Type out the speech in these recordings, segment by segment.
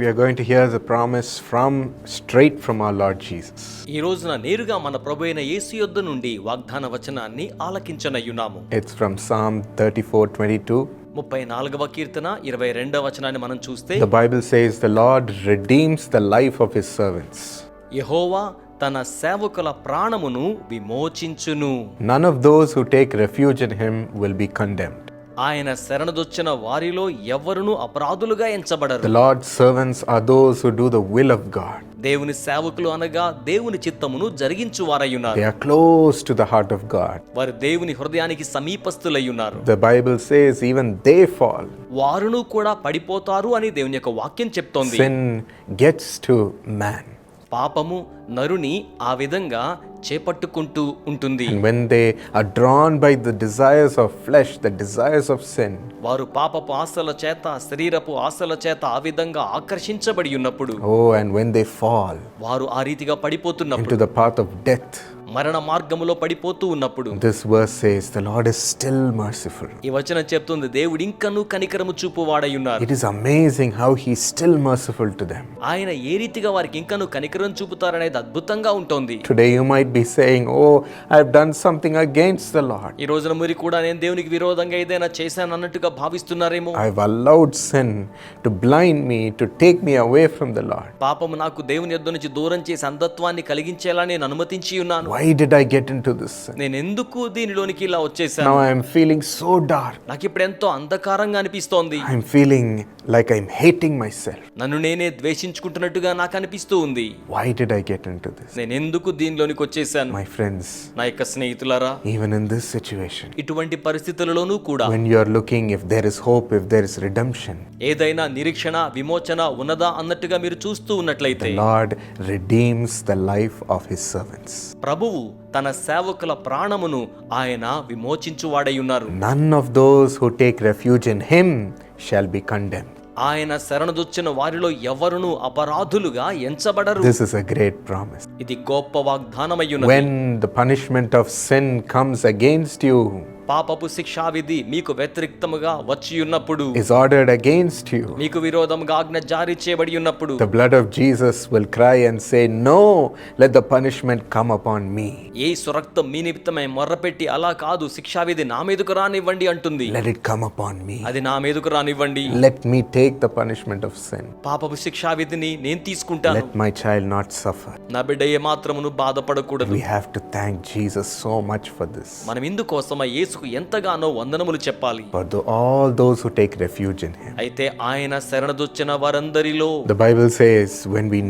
We are going to hear the promise from straight from our Lord Jesus. ఈ రోజున నేరుగా మన ప్రభు అయిన యేసు యొద్ద నుండి వాగ్దాన వచనాన్ని ఆలకించనయ్యున్నాము It's from Psalm 34 22. ముప్పై నాలుగవ కీర్తన ఇరవై రెండవ వచనాన్ని మనం చూస్తే The Bible says, The Lord redeems the life of his servants. యెహోవా తన సేవకుల ప్రాణమును విమోచించును None of those who take refuge in him will be condemned. ఆయన శరణదొచ్చిన వారిలో ఎవరునూ అపరాధులుగా ఎంచబడరు. Lord servants are those who the will of God దేవుని సేవకులు అనగా దేవుని చిత్తమును జరిగించు వారై ఉన్నారు close to the heart of God వారు దేవుని హృదయానికి సమీపస్తులై ఉన్నారు the Bible says even they fall వారును కూడా పడిపోతారు అని దేవుని యొక్క వాక్యం చెప్తోంది. సిన్ గెట్స్ టు మ్యాన్ పాపము నరుని ఆ విధంగా చేపట్టుకుంటూ ఉంటుంది. When they are drawn by the desires of flesh the desires of sin వారు పాపపు ఆశల చేత శరీరపు ఆశల చేత ఆ విధంగా ఆకర్షించబడి ఉన్నప్పుడు oh and when they fall వారు ఆ రీతిగా పడిపోతున్నప్పుడు to the path of death మరణ మార్గములో పడిపోతూ ఉన్నప్పుడు this verse says the Lord is still merciful ఈ వచనం చెప్తుంది దేవుడు ఇంకనూ కనికరము చూపు వాడై ఉన్నారు it is amazing how he still merciful to them ఆయన ఏ రీతిగా వారికి ఇంకనూ కనికరం చూపుతారనేది అద్భుతంగా ఉంటుంది. Today you might be saying oh I have done something against the Lord ఈ రోజున మురి కూడా నేను దేవునికి విరోధంగా ఏదైనా చేశాను అన్నట్టుగా భావిస్తున్నారేమో? I have allowed sin to blind me to take me away from the Lord పాపము నాకు దేవుని యొద్ద నుంచి దూరం చేసి అంధత్వాన్ని కలిగించేలా నేను అనుమతించి ఉన్నాను. Why did I get into this నేను ఎందుకు దీనిలోనికి ఇలా వచ్చేసాను? Now I am feeling so dark నాకు ఇప్పుడు ఎంతో అంధకారంగా అనిపిస్తోంది. I am feeling like I am hating myself నన్ను నేనే ద్వేషించుకుంటున్నట్టుగా నాకు అనిపిస్తూ ఉంది. Why did I get into this నేను ఎందుకు దీనిలోనికి వచ్చేసాను? మై ఫ్రెండ్స్ నా యొక్క స్నేహితులారా ఈవెన్ ఇన్ దిస్ సిచువేషన్ ఇటువంటి పరిస్థితులలోనూ కూడా when you are looking if there is hope if there is redemption ఏదైనా నిరీక్షణ విమోచన ఉన్నదా అన్నట్టుగా మీరు చూస్తూ ఉన్నట్లయితే Lord redeems the life of his servants ప్రభు ప్రభువు తన సేవకుల ప్రాణమును ఆయన విమోచించు ఉన్నారు none of those who take refuge in him shall be condemn ఆయన శరణదొచ్చిన వారిలో ఎవరును అపరాధులుగా ఎంచబడరు. This is a great promise ఇది గొప్ప వాగ్దానమయ్యున when the punishment of sin comes against you పాపపు శిక్షా విధి మీకు వ్యతిరిక్తముగా వచ్చి ఉన్నప్పుడు ఇస్ ఆర్డర్డ్ అగైన్స్ట్ యు మీకు విరోధంగా ఆజ్ఞ జారీ చేయబడి ఉన్నప్పుడు blood of Jesus will cry and say no let the punishment come upon me ఏ సురక్తం మీ మొర్రపెట్టి అలా కాదు శిక్షా విధి నా మీదకు రానివ్వండి అంటుంది. Let it come upon me అది నా మీదకు రానివ్వండి. Let me take the punishment of sin పాపపు శిక్షా విధిని నేను తీసుకుంటాను. Let my child not suffer నా బిడ్డ ఏ మాత్రమును బాధపడకూడదు. We have to thank Jesus so much for this మనం ఇందుకోసమే యేసు యేసుకు ఎంతగానో వందనములు చెప్పాలి. For all those take refuge అయితే ఆయన శరణదొచ్చిన వారందరిలో the Bible says when we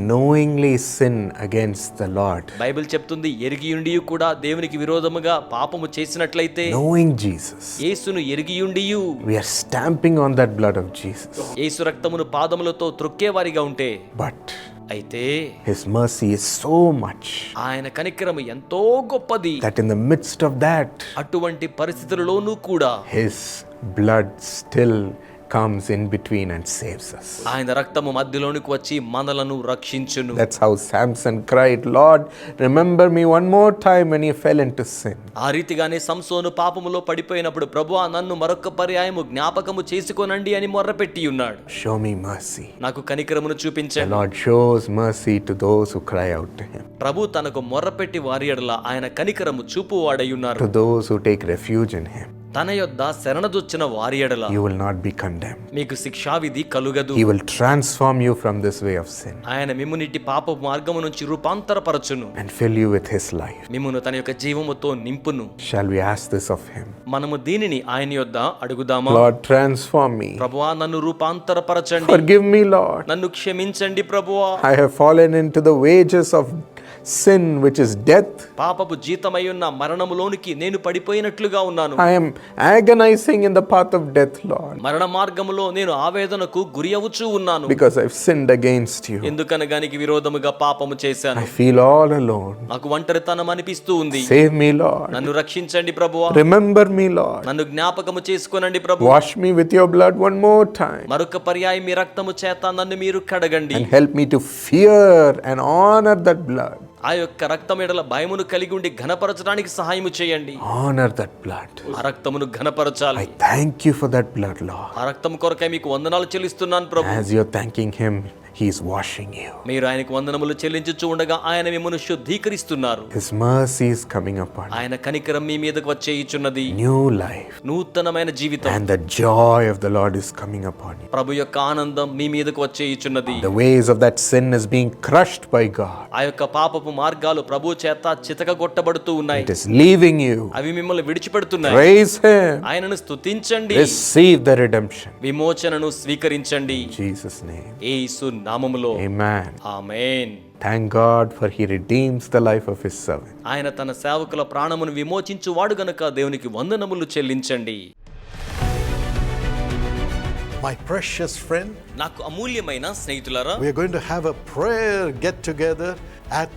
sin against the Lord Bible చెప్తుంది ఎరిగియుండి కూడా దేవునికి విరోధముగా పాపము చేసినట్లయితే నోయింగ్ జీసస్ యేసును ఎరిగియుండి we stamping on that blood of Jesus Yesu రక్తమును పాదములతో త్రొక్కేవారిగా ఉంటే బట్ అయితే his mercy is so much ఆయన కనికరం ఎంతో గొప్పది. That in the midst of that అటువంటి పరిస్థితులలోనూ కూడా his blood still comes in between and saves us. ఆయన రక్తము మధ్యలోనికి వచ్చి మనలను రక్షించును That's how Samson cried, Lord, remember me one more time when he fell into sin. ఆ రీతిగానే సంసోను పాపములో పడిపోయినప్పుడు ప్రభువా నన్ను మరొక పర్యాయము జ్ఞాపకము చేసుకొనండి అని మొర్రపెట్టి ఉన్నాడు Show me mercy. నాకు కనికరమును The చూపించండి Lord shows mercy to those who cry out to him, ప్రభు తనకు మొర్రపెట్టి వారి ఎడల ఆయన కనికరము చూపు వాడై ఉన్నారు to those who take refuge in him. తన యొద్ శరణదొచ్చిన వారి ఎడల you will not be condemned మీకు శిక్షావిధి కలుగదు. He transform you from this way of sin ఆయన మిమ్ముని పాప మార్గము నుంచి రూపాంతరపరచును. And fill you with his life మిమ్మును తన యొక్క జీవముతో నింపును. Shall we ask this of him మనము దీనిని ఆయన యొద్ద అడుగుదాము? లార్డ్ ట్రాన్స్ఫార్మ్ మీ ప్రభువా నన్ను రూపాంతరపరచండి. ఫర్గివ్ మీ లార్డ్ నన్ను క్షమించండి ప్రభువా. I have fallen into the wages of sin, which is death. పాపపు జీతమై ఉన్న మరణములోనికి నేను పడిపోయినట్లుగా ఉన్నాను I am agonizing in the path of death, Lord, మరణ మార్గములో నేను ఆవేదనకు గురి అవుచూ ఉన్నాను because I've sinned against you. ఎందుకనగానికి విరోధముగా పాపము చేశాను I feel all alone. నాకు ఒంటరితనం అనిపిస్తూ ఉంది Save me, Lord. నన్ను రక్షించండి ప్రభువా Remember me, Lord. నన్ను జ్ఞాపకము చేసుకోనండి ప్రభు Wash me with your blood one more time మరొక పర్యాయం మీ రక్తము చేత నన్ను మీరు కడగండి and help me to fear and honor that blood. ఆ యొక్క రక్తం ఎడల భయమును కలిగి ఉండి ఘనపరచడానికి సహాయము చేయండి Honor that blood. ఆ రక్తమును ఘనపరచాలి I thank you for that blood, Lord. ఆ రక్తం కొరకై మీకు వందనాలు చెల్లిస్తున్నాను ప్రభు As you're thanking Him, he's washing you మీరు ఆయనకు వందనములు చెల్లించి ఉండగా ఆయన మిమ్మల్ని శుద్ధీకరిస్తున్నారు. His mercy is coming up on ఆయన కనికరం మీ మీదకు వచ్చేయిచున్నది. న్యూ లైఫ్ నూతనమైన జీవితం. And the joy of the Lord is coming up on ప్రభు యొక్క ఆనందం మీ మీదకు వచ్చేయుచున్నది. The ways of that sin is being crushed by God ఆ యొక్క పాపపు మార్గాలు ప్రభు చేత చితకగొట్టబడుతూ ఉన్నాయి. ఇట్ ఇస్ లీవింగ్ యు అవి మిమ్మల్ని విడిచిపెడుతున్నాయి. ప్రైజ్ హిమ్ ఆయనను స్తుతించండి. రిసీవ్ ద రిడెంప్షన్ విమోచనను స్వీకరించండి. జీసస్ నేమ్ యేసు నామములో Amen. Amen Thank God for He redeems the life of His servant. ఆయన తన సేవకుల ప్రాణమును విమోచించువాడు గనుక దేవునికి వందనములు చెల్లించండి My precious friend, నాకు అమూల్యమైన స్నేహితులారా we are going to have a prayer get together at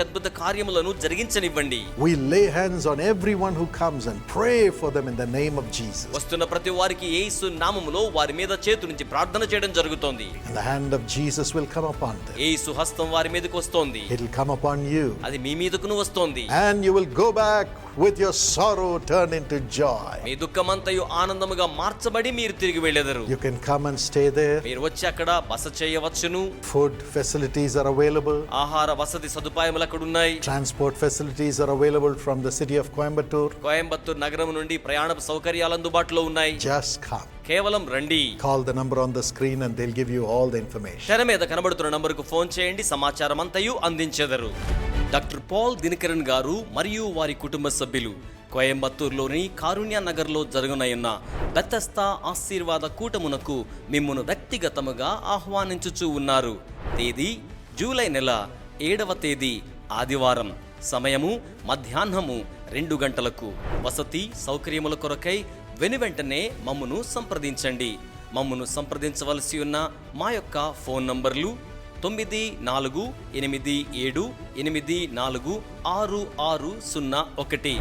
అద్భుత కార్యములను జరిగించనివ్వండి. We lay hands on everyone who comes and pray for in the name of Jesus వస్తున్న ప్రతి వారికి యేసు నామములో వారి మీద చేతు నుంచి ప్రార్థన చేయడం జరుగుతోంది. Hand of Jesus will come upon them హస్తం వారి మీదకు వస్తోంది. It will come upon you అది మీ మీదకును వస్తోంది. And you will go back with your sorrow turn into joy మీ దుఃఖమంతయు ఆనందముగా మార్చబడి మీరు తిరిగి వెళ్ళెదరు. You can come and stay there మీరు వచ్చి అక్కడ బస చేయవచ్చును. ఫుడ్ ఫెసిలిటీస్ ఆర్ అవైలబుల్ ఆహార వసతి సదుపాయములు అక్కడ ఉన్నాయి Transport facilities are available from the city of Coimbatore. Coimbatore నగరం నుండి ప్రయాణ సౌకర్యాలు అందుబాటులో ఉన్నాయి Just come. కేవలం రండి Call the number on the screen and they'll give you all the information. తెర మీద కనబడుతున్న నంబరుకు ఫోన్ చేయండి సమాచారం అంతయు అందించెదరు డాక్టర్ పాల్ దినకరన్ గారు మరియు వారి కుటుంబ సభ్యులు కోయంబత్తూరులోని కారుణ్య నగర్లో జరగనయున్న బెత్తస్తా ఆశీర్వాద కూటమునకు మిమ్మును వ్యక్తిగతముగా ఆహ్వానించుచూ ఉన్నారు తేదీ జూలై నెల ఏడవ తేదీ ఆదివారం సమయము మధ్యాహ్నము రెండు గంటలకు. వసతి సౌకర్యముల కొరకై వెనువెంటనే మమ్మును సంప్రదించండి. మమ్మును సంప్రదించవలసి ఉన్న మా యొక్క ఫోన్ నంబర్లు తొమ్మిది నాలుగు ఎనిమిది ఏడు ఎనిమిది నాలుగు ఆరు ఆరు సున్నా ఒకటి.